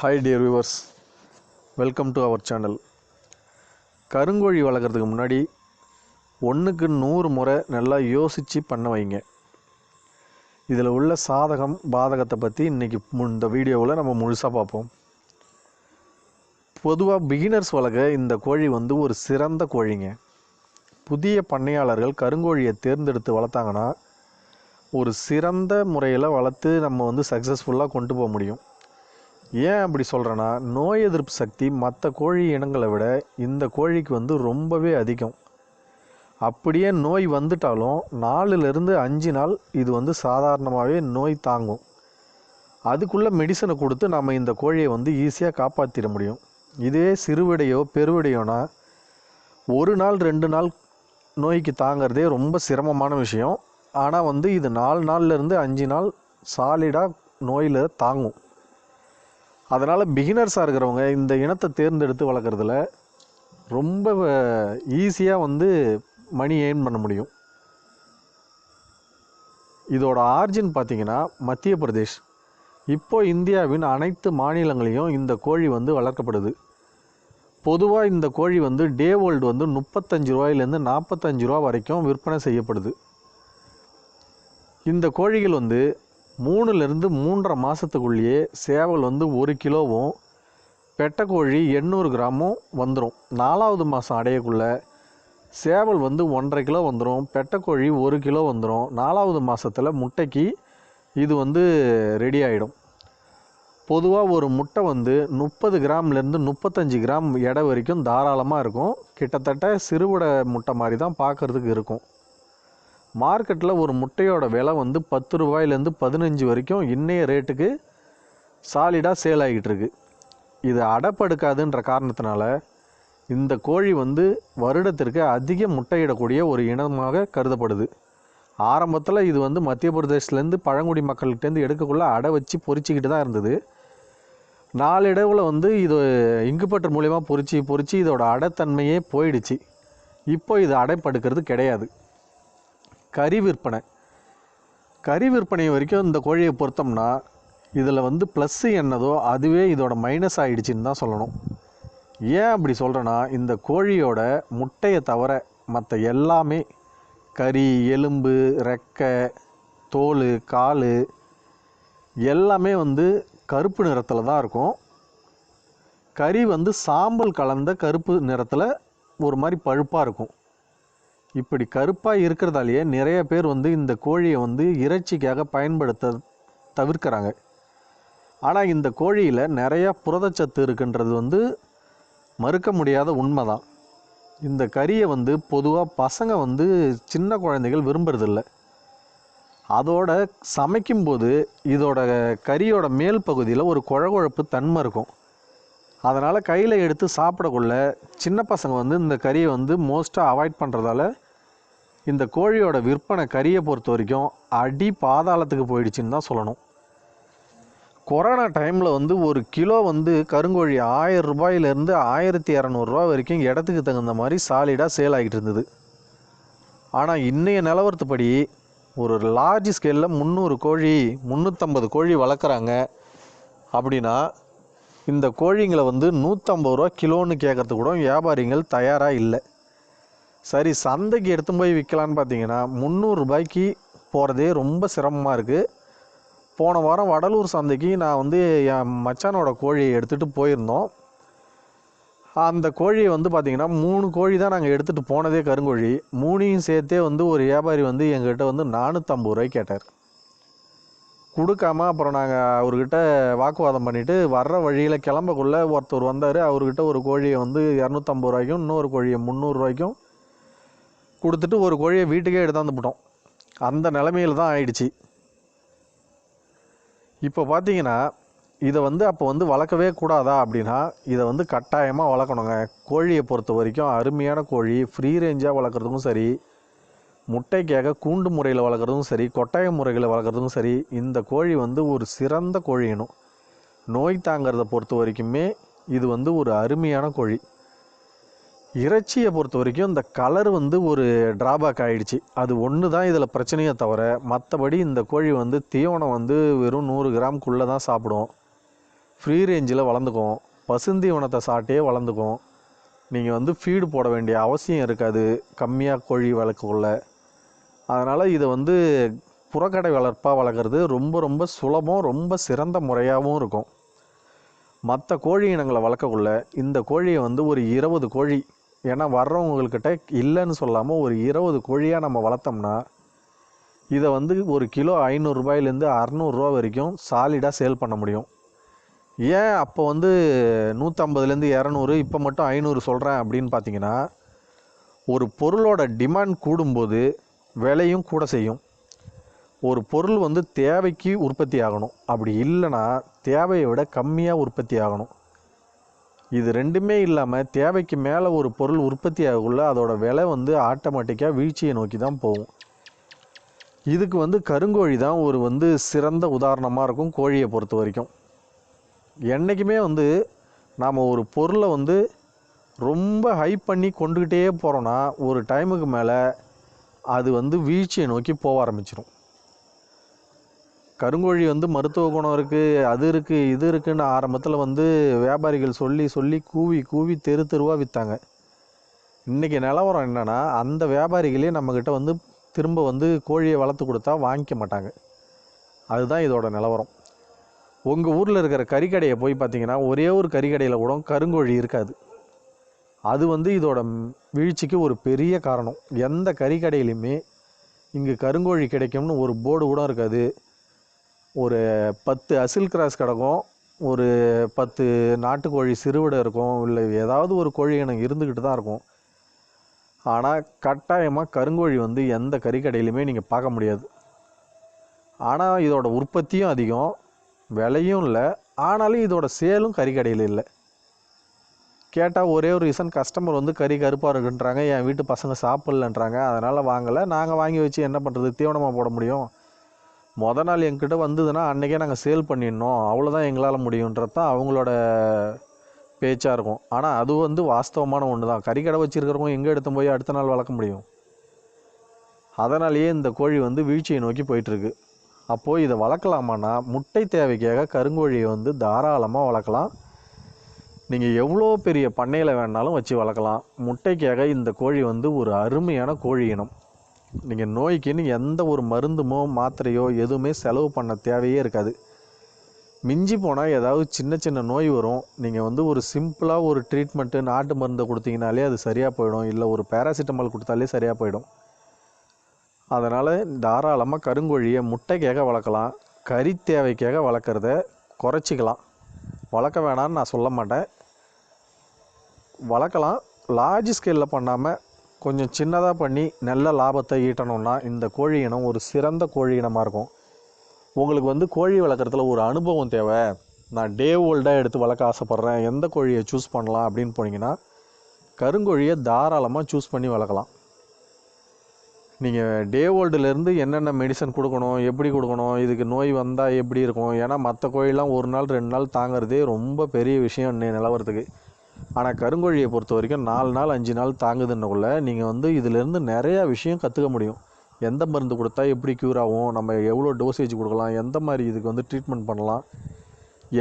Hi dear viewers welcome to our channel கருங்கோழி வளர்க்குறதுக்கு முன்னாடி ஒன்றுக்கு நூறு முறை நல்லா யோசித்து பண்ண வைங்க. இதில் உள்ள சாதகம் பாதகத்தை பற்றி இன்றைக்கி இந்த வீடியோவில் நம்ம முழுசாக பார்ப்போம். பொதுவாக பிகினர்ஸ் வளர்க்க இந்த கோழி வந்து ஒரு சிறந்த கோழிங்க. புதிய பண்ணையாளர்கள் கருங்கோழியை தேர்ந்தெடுத்து வளர்த்தாங்கன்னா ஒரு சிறந்த முறையில் வளர்த்து நம்ம வந்து சக்ஸஸ்ஃபுல்லாக கொண்டு போக முடியும். ஏன் அப்படி சொல்கிறேன்னா நோய் எதிர்ப்பு சக்தி மற்ற கோழி இனங்களை விட இந்த கோழிக்கு வந்து ரொம்பவே அதிகம். அப்படியே நோய் வந்துட்டாலும் நாலுலேருந்து அஞ்சு நாள் இது வந்து சாதாரணமாகவே நோய் தாங்கும். அதுக்குள்ளே மெடிசனை கொடுத்து நம்ம இந்த கோழியை வந்து ஈஸியாக காப்பாற்றிட முடியும். இதே சிறுவிடையோ பெருவிடையோனா ஒரு நாள் ரெண்டு நாள் நோய்க்கு தாங்கிறதே ரொம்ப சிரமமான விஷயம். ஆனால் வந்து இது நாலு நாள்லேருந்து அஞ்சு நாள் சாலிடாக நோயில் தாங்கும். அதனால் பிகினர்ஸாக இருக்கிறவங்க இந்த இனத்தை தேர்ந்தெடுத்து வளர்க்குறதுல ரொம்ப ஈஸியாக வந்து மணி ஏர்ன் பண்ண முடியும். இதோட ஆர்ஜின் பார்த்தீங்கன்னா மத்திய பிரதேஷ். இப்போ இந்தியாவின் அனைத்து மாநிலங்களையும் இந்த கோழி வந்து வளர்க்கப்படுது. பொதுவாக இந்த கோழி வந்து டே ஓல்டு வந்து முப்பத்தஞ்சு ரூபாயிலேருந்து நாற்பத்தஞ்சு ரூபா வரைக்கும் விற்பனை செய்யப்படுது. இந்த கோழிகள் வந்து மூணுலேருந்து மூன்றரை மாதத்துக்குள்ளேயே சேவல் வந்து ஒரு கிலோவும் பெட்டைக்கோழி எண்ணூறு கிராமும் வந்துடும் நாலாவது மாதம் அடையக்குள்ளே சேவல் வந்து ஒன்றரை கிலோ வந்துடும் பெட்டைக்கோழி ஒரு கிலோ வந்துடும் நாலாவது மாதத்தில் முட்டைக்கு இது வந்து ரெடி ஆகிடும் பொதுவாக ஒரு முட்டை வந்து முப்பது கிராம்லேருந்து முப்பத்தஞ்சு கிராம் எடை வரைக்கும் தாராளமாக இருக்கும். கிட்டத்தட்ட சிறுவிடை முட்டை மாதிரி தான் பார்க்குறதுக்கு இருக்கும். மார்க்கெட்டில் ஒரு முட்டையோட விலை வந்து பத்து ரூபாயிலேருந்து பதினஞ்சு வரைக்கும் இன்றைய ரேட்டுக்கு சாலிடாக சேல் ஆகிட்டு இருக்கு இது அடப்படுக்காதுன்ற காரணத்தினால இந்த கோழி வந்து வருடத்திற்கு அதிக முட்டையிடக்கூடிய ஒரு இனமாக கருதப்படுது. ஆரம்பத்தில் இது வந்து மத்திய பிரதேசத்துலேருந்து பழங்குடி மக்கள்கிட்டேருந்து எடுக்கக்குள்ள அடை வச்சு பொறிச்சிக்கிட்டு தான் இருந்தது. நாளடைவில் வந்து இது இங்குப்பட்டர் மூலயமா பொறிச்சு பொறிச்சு இதோட அடைத்தன்மையே போயிடுச்சு. இப்போ இது அடைப்படுக்கிறது கிடையாது. கறி விற்பனை. கறி விற்பனை வரைக்கும் இந்த கோழியை பொருத்தம்னா இதில் வந்து ப்ளஸ்ஸு என்னதோ அதுவே இதோட மைனஸ் ஆகிடுச்சின்னு தான் சொல்லணும். ஏன் அப்படி சொல்கிறேன்னா இந்த கோழியோட முட்டையை தவிர மற்ற எல்லாமே கறி எலும்பு ரெக்கை தோல் கால் எல்லாமே வந்து கருப்பு நிறத்தில் தான் இருக்கும். கறி வந்து சாம்பல் கலந்த கருப்பு நிறத்தில் ஒரு மாதிரி பழுப்பாக இருக்கும். இப்படி கருப்பாக இருக்கிறதாலேயே நிறைய பேர் வந்து இந்த கோழியை வந்து இறைச்சிக்காக பயன்படுத்த தவிர்க்கிறாங்க. ஆனால் இந்த கோழியில் நிறையா புரதச்சத்து இருக்குன்றது வந்து மறுக்க முடியாத உண்மை தான் இந்த கறியை வந்து பொதுவாக பசங்க வந்து சின்ன குழந்தைகள் விரும்புறதில்ல. அதோட சமைக்கும்போது இதோட கறியோட மேல் பகுதியில் ஒரு குழகுழப்பு தன்மை இருக்கும். அதனால் கையில் எடுத்து சாப்பிடக்குள்ள சின்ன பசங்க வந்து இந்த கறியை வந்து மோஸ்ட்டாக அவாய்ட் பண்ணுறதால இந்த கோழியோட விற்பனை கறியை பொறுத்த வரைக்கும் அடி பாதாளத்துக்கு போயிடுச்சுன்னு தான் சொல்லணும். கொரோனா டைமில் வந்து ஒரு கிலோ வந்து கருங்கோழி ஆயிரம் ரூபாயிலேருந்து ஆயிரத்தி இரநூறுவா வரைக்கும் இடத்துக்கு தகுந்த மாதிரி சாலிடாக சேல் ஆகிட்டு இருந்தது. ஆனால் இன்றைய நிலவரத்துப்படி ஒரு லார்ஜ் ஸ்கேலில் முந்நூறு கோழி முந்நூற்றம்பது கோழி வளர்க்குறாங்க அப்படின்னா இந்த கோழிங்களை வந்து நூற்றம்பது ரூபா கிலோன்னு கேட்குறதுக்கு கூட வியாபாரிகள் தயாராக இல்லை. சரி சந்தைக்கு எடுத்து போய் விற்கலான்னு பார்த்தீங்கன்னா முந்நூறுரூபாய்க்கு போகிறதே ரொம்ப சிரமமாக இருக்குது போன வாரம் வடலூர் சந்தைக்கு நான் வந்து என் மச்சானோட கோழியை எடுத்துகிட்டு போயிருந்தோம். அந்த கோழியை வந்து பார்த்திங்கன்னா மூணு கோழி தான் நாங்கள் எடுத்துகிட்டு போனதே கருங்கோழி. மூணையும் சேர்த்தே வந்து ஒரு வியாபாரி வந்து எங்ககிட்ட வந்து நானூற்றம்பது ரூபாய் கேட்டார். கொடுக்காம அப்புறம் நாங்கள் அவர்கிட்ட வாக்குவாதம் பண்ணிவிட்டு வர்ற வழியில் கிளம்பக்குள்ளே ஒருத்தர் வந்தார். அவர்கிட்ட ஒரு கோழியை வந்து இரநூத்தம்பது ரூபாய்க்கும் இன்னொரு கோழியை முந்நூறுரூவாய்க்கும் கொடுத்துட்டு ஒரு கோழியை வீட்டுக்கே எடுத்தாந்து போட்டோம் அந்த நிலமையில் தான் ஆயிடுச்சு. இப்போ பார்த்தீங்கன்னா இதை வந்து அப்போ வந்து வளர்க்கவே கூடாதா அப்படின்னா இதை வந்து கட்டாயமாக வளர்க்கணுங்க. கோழியை பொறுத்த வரைக்கும் அருமையான கோழி ஃப்ரீ ரேஞ்சாக வளர்க்குறதுக்கும் சரி முட்டைக்காக கூண்டு முறையில் வளர்க்குறதும் சரி கொட்டாய முறையில் வளர்க்குறதும் சரி இந்த கோழி வந்து ஒரு சிறந்த கோழி இனம் நோய் தாங்கிறத பொறுத்த வரைக்குமே இது வந்து ஒரு அருமையான கோழி. இறைச்சியை பொறுத்த வரைக்கும் இந்த கலர் வந்து ஒரு ட்ராபேக் ஆகிடுச்சு அது ஒன்று தான் இதில் பிரச்சனையே தவிர மற்றபடி இந்த கோழி வந்து தீவனம் வந்து வெறும் நூறு கிராம்குள்ளே தான் சாப்பிடும். ஃப்ரீ ரேஞ்சில் வளர்ந்துக்கும். பசுந்தீவனத்தை சாப்பிட்டே வளர்ந்துக்கும். நீங்கள் வந்து ஃபீடு போட வேண்டிய அவசியம் இருக்காது. கம்மியாக கோழி வளர்க்கக்குள்ள. அதனால் இதை வந்து புறக்கடை வளர்ப்பாக வளர்க்குறது ரொம்ப ரொம்ப சுலபம் ரொம்ப சிறந்த முறையாகவும் இருக்கும். மற்ற கோழி இனங்களை வளர்க்கக்குள்ள இந்த கோழியை வந்து ஒரு இருபது கோழி ஏன்னா வர்றவங்கக்கிட்ட இல்லைன்னு சொல்லாமல் ஒரு இருபது கோழியாக நம்ம வளர்த்தோம்னா இதை வந்து ஒரு கிலோ ஐநூறுரூபாயிலேருந்து அறநூறுரூவா வரைக்கும் சாலிடாக சேல் பண்ண முடியும். ஏன் அப்போ வந்து நூற்றம்பதுலேருந்து இரநூறு இப்போ மட்டும் ஐநூறு சொல்கிறேன் அப்படின்னு பார்த்தீங்கன்னா ஒரு பொருளோட டிமாண்ட் கூடும்போது விலையும் கூட செய்யும். ஒரு பொருள் வந்து தேவைக்கு உற்பத்தி ஆகணும். அப்படி இல்லைன்னா தேவையை விட கம்மியாக உற்பத்தி ஆகணும். இது ரெண்டுமே இல்லாமல் தேவைக்கு மேலே ஒரு பொருள் உற்பத்தி ஆகக்குள்ள அதோட விலை வந்து ஆட்டோமேட்டிக்காக வீழ்ச்சியை நோக்கி தான் போகும். இதுக்கு வந்து கருங்கோழி தான் ஒரு வந்து சிறந்த உதாரணமாக இருக்கும் கோழியை பொறுத்த வரைக்கும். என்றைக்குமே வந்து நாம் ஒரு பொருளை வந்து ரொம்ப ஹை பண்ணி கொண்டுக்கிட்டே போகிறோன்னா ஒரு டைமுக்கு மேலே அது வந்து வீழ்ச்சியை நோக்கி போக ஆரம்பிச்சிடும் கருங்கோழி வந்து மருத்துவ குணம் இருக்குது அது இருக்குது இது இருக்குன்னு ஆரம்பத்தில் வந்து வியாபாரிகள் சொல்லி சொல்லி கூவி கூவி தெரு தெருவாக விற்றாங்க இன்றைக்கி நிலவரம் என்னென்னா அந்த வியாபாரிகளே நம்மக்கிட்ட வந்து திரும்ப வந்து கோழியை வளர்த்து கொடுத்தா வாங்கிக்க மாட்டாங்க. அதுதான் இதோட நிலவரம். உங்கள் ஊரில் இருக்கிற கறிக்கடையை போய் பார்த்தீங்கன்னா ஒரே ஒரு கறிக்கடையில் கூட கருங்கோழி இருக்காது. அது வந்து இதோட வீழ்ச்சிக்கு ஒரு பெரிய காரணம். எந்த கறிக்கடையிலையுமே இங்கே கருங்கோழி கிடைக்கும்னு ஒரு போர்டு கூட இருக்காது. ஒரு பத்து அசில் கிராஸ் கிடக்கும் ஒரு பத்து நாட்டுக்கோழி சிறுவிடை இருக்கும் இல்லை ஏதாவது ஒரு கோழி இனம் இருந்துக்கிட்டு தான் இருக்கும். ஆனால் கட்டாயமாக கருங்கோழி வந்து எந்த கறிக்கடையிலுமே நீங்கள் பார்க்க முடியாது. ஆனால் இதோட உற்பத்தியும் அதிகம் விலையும் இல்லை. ஆனாலும் இதோட சேலும் கறிக்கடையில் இல்லை. கேட்டால் ஒரே ஒரு ரீசன் கஸ்டமர் வந்து கறி கருப்பாக இருக்குன்றாங்க என் வீட்டு பசங்க சாப்பிட்லன்றாங்க அதனால் வாங்கலை. நாங்கள் வாங்கி வச்சு என்ன பண்ணுறது தீவனமாக போட முடியும். மொதல் நாள் எங்கிட்ட வந்ததுன்னா அன்றைக்கே நாங்கள் சேல் பண்ணிடணும். அவ்வளோதான் எங்களால் முடியுன்றது தான் அவங்களோட பேச்சாக இருக்கும். ஆனால் அது வந்து வாஸ்தவமான ஒன்று தான் கறிக்கடை வச்சுருக்கிறவங்க எங்கே எடுத்து போய் அடுத்த நாள் வளர்க்க முடியும்? அதனாலேயே இந்த கோழி வந்து வீழ்ச்சியை நோக்கி போயிட்டுருக்கு. அப்போது இதை வளர்க்கலாமான்னா முட்டை தேவைக்காக கருங்கோழியை வந்து தாராளமாக வளர்க்கலாம். நீங்கள் எவ்வளோ பெரிய பண்ணையில் வேணாலும் வச்சு வளர்க்கலாம். முட்டைக்காக இந்த கோழி வந்து ஒரு அருமையான கோழி இனம். நீங்கள் நோய்க்குன்னு எந்த ஒரு மருந்துமோ மாத்திரையோ எதுவுமே செலவு பண்ண தேவையே இருக்காது. மிஞ்சி போனால் ஏதாவது சின்ன சின்ன நோய் வரும். நீங்கள் வந்து ஒரு சிம்பிளாக ஒரு ட்ரீட்மெண்ட்டு நாட்டு மருந்தை கொடுத்தீங்கனாலே அது சரியாக போயிடும். இல்லை ஒரு பேராசிட்டமால் கொடுத்தாலே சரியாக போயிடும். அதனால் தாராளமாக கருங்கோழியை முட்டைக்காக வளர்க்கலாம். கறி தேவைக்காக வளர்க்குறத குறைச்சிக்கலாம். வளர்க்க வேணாம்னு நான் சொல்ல மாட்டேன். வளர்க்கலாம். லார்ஜ் ஸ்கேலில் பண்ணாமல் கொஞ்சம் சின்னதாக பண்ணி நல்ல லாபத்தை ஈட்டணும்னா இந்த கோழி இனம் ஒரு சிறந்த கோழி இனமாக இருக்கும். உங்களுக்கு வந்து கோழி வளர்க்குறதுல ஒரு அனுபவம் தேவை. நான் டே ஓல்டாக எடுத்து வளர்க்க ஆசைப்பட்றேன். எந்த கோழியை சூஸ் பண்ணலாம் அப்படின்னு போனீங்கன்னா கருங்கோழியை தாராளமாக சூஸ் பண்ணி வளர்க்கலாம். நீங்கள் டே ஓல்டுலேருந்து என்னென்ன மெடிசன் கொடுக்கணும் எப்படி கொடுக்கணும் இதுக்கு நோய் வந்தால் எப்படி இருக்கும்? ஏன்னா மற்ற கோழிலாம் ஒரு நாள் ரெண்டு நாள் தாங்கிறதே ரொம்ப பெரிய விஷயம் நிலவரத்துக்கு. ஆனால் கருங்கோழியை பொறுத்த வரைக்கும் நாலு நாள் அஞ்சு நாள் தாங்குதுன்னக்குள்ள நீங்கள் வந்து இதிலேருந்து நிறையா விஷயம் கற்றுக்க முடியும். எந்த மருந்து கொடுத்தா எப்படி க்யூர் ஆகும்? நம்ம எவ்வளோ டோசேஜ் கொடுக்கலாம்? எந்த மாதிரி இதுக்கு வந்து ட்ரீட்மெண்ட் பண்ணலாம்?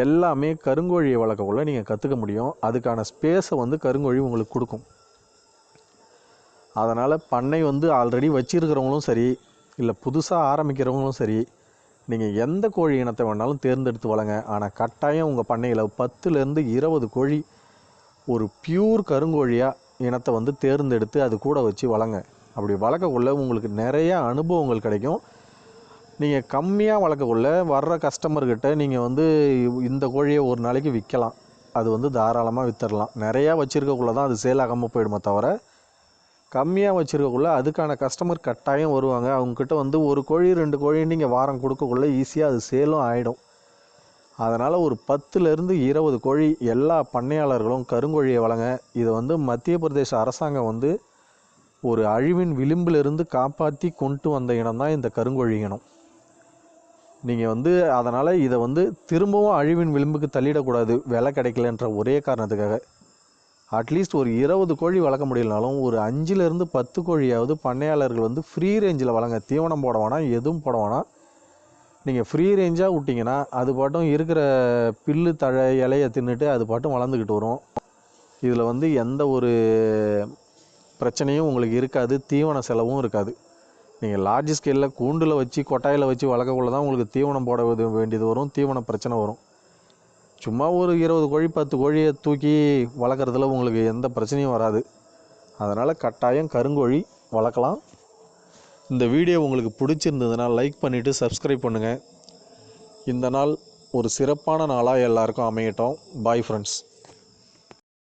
எல்லாமே கருங்கோழியை வளர்க்கக்குள்ள நீங்கள் கற்றுக்க முடியும். அதுக்கான ஸ்பேஸை வந்து கருங்கோழி உங்களுக்கு கொடுக்கும். அதனால் பண்ணை வந்து ஆல்ரெடி வச்சிருக்கிறவங்களும் சரி இல்லை புதுசாக ஆரம்பிக்கிறவங்களும் சரி நீங்கள் எந்த கோழி இனத்தை வேணாலும் தேர்ந்தெடுத்து வளங்க ஆனால் கட்டாயம் உங்கள் பண்ணையில் பத்துலேருந்து இருபது கோழி ஒரு பியூர் கருங்கோழியாக இனத்தை வந்து தேர்ந்தெடுத்து அது கூட வச்சு வளங்க. அப்படி வளர்க்கக்குள்ள உங்களுக்கு நிறைய அனுபவங்கள் கிடைக்கும். நீங்கள் கம்மியாக வளர்க்கக்குள்ள வர்ற கஸ்டமர்கிட்ட நீங்கள் வந்து இந்த கோழியை ஒரு நாளைக்கு விற்கலாம். அது வந்து தாராளமாக விற்றுடலாம் நிறையா வச்சுருக்கக்குள்ள தான் அது சேல் ஆகாமல் போயிடுமே தவிர கம்மியாக வச்சுருக்கக்குள்ள அதுக்கான கஸ்டமர் கட்டாயம் வருவாங்க. அவங்கக்கிட்ட வந்து ஒரு கோழி ரெண்டு கோழி நீங்கள் வாரம் கொடுக்கக்குள்ள ஈஸியாக அது சேலும் ஆகிடும் அதனால் ஒரு பத்துலேருந்து இருபது கோழி எல்லா பண்ணையாளர்களும் கருங்கோழியை வளங்க இதை வந்து மத்திய பிரதேச அரசாங்கம் வந்து ஒரு அழிவின் விளிம்பிலிருந்து காப்பாற்றி கொண்டு வந்த இனம் தான் இந்த கருங்கோழி இனம். நீங்கள் வந்து அதனால் இதை வந்து திரும்பவும் அழிவின் விளிம்புக்கு தள்ளிடக்கூடாது விலை கிடைக்கலன்ற ஒரே காரணத்துக்காக. அட்லீஸ்ட் ஒரு இருபது கோழி வளர்க்க முடியலனாலும் ஒரு அஞ்சுலேருந்து பத்து கோழியாவது பண்ணையாளர்கள் வந்து ஃப்ரீ ரேஞ்சில் வளங்க. தீவனம் போட வேணாம் எதுவும் போட வேணாம். நீங்கள் ஃப்ரீ ரேஞ்சாக விட்டிங்கன்னா அது பாட்டும் இருக்கிற பில்லு தழை இலைய தின்னுட்டு அது பாட்டும் வளர்ந்துக்கிட்டு வரும். இதில் வந்து எந்த ஒரு பிரச்சனையும் உங்களுக்கு இருக்காது தீவன செலவும் இருக்காது. நீங்கள் லார்ஜ் ஸ்கேலில் கூண்டில் வச்சு கொட்டாயில் வச்சு வளர்க்கக்குள்ள தான் உங்களுக்கு தீவனம் போட வேண்டியது வரும் தீவன பிரச்சனை வரும். சும்மா ஒரு இருபது கோழி பத்து கோழியை தூக்கி வளர்க்குறதுல உங்களுக்கு எந்த பிரச்சனையும் வராது. அதனால் கட்டாயம் கருங்கோழி வளர்க்கலாம். இந்த வீடியோ உங்களுக்கு பிடிச்சிருந்ததுன்னா லைக் பண்ணிவிட்டு சப்ஸ்கிரைப் பண்ணுங்கள் இந்த நாள் ஒரு சிறப்பான நாளாக எல்லாருக்கும் அமையட்டும். Bye friends